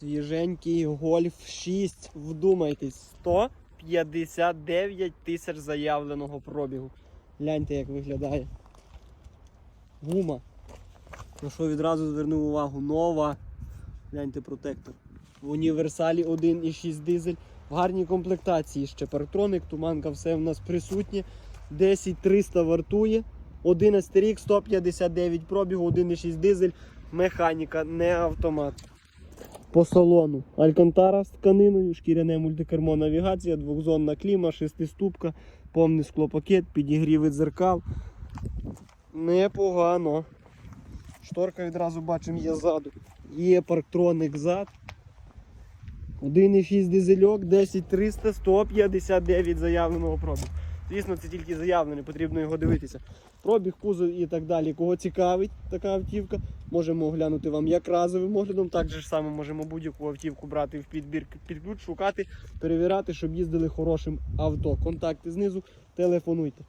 Свіженький гольф 6. Вдумайтесь, 159 тисяч заявленого пробігу. Гляньте, як виглядає. Гума. На що відразу звернув увагу. Нова. Гляньте протектор. В універсалі 1,6 дизель. В гарній комплектації ще парктроник, туманка, все в нас присутнє. 10300 вартує. 11 рік, 159 пробігу, 1,6 дизель, механіка, не автомат. По салону Алькантара з тканиною, шкіряне мультикермо навігація, двохзонна кліма, шестиступка, повний склопакет, підігріви дзеркал. Непогано. Шторка відразу бачимо є ззаду. Є парктроник зад. 1,6 дизельок, 10300, 159 заявленого пробігу. Звісно, це тільки заявлене, потрібно його дивитися. Пробіг, кузов і так далі. Кого цікавить така автівка, можемо оглянути вам як разовим оглядом. Так же ж саме можемо будь-яку автівку брати в підбір під ключ, шукати, перевіряти, щоб їздили хорошим авто. Контакти знизу, телефонуйте.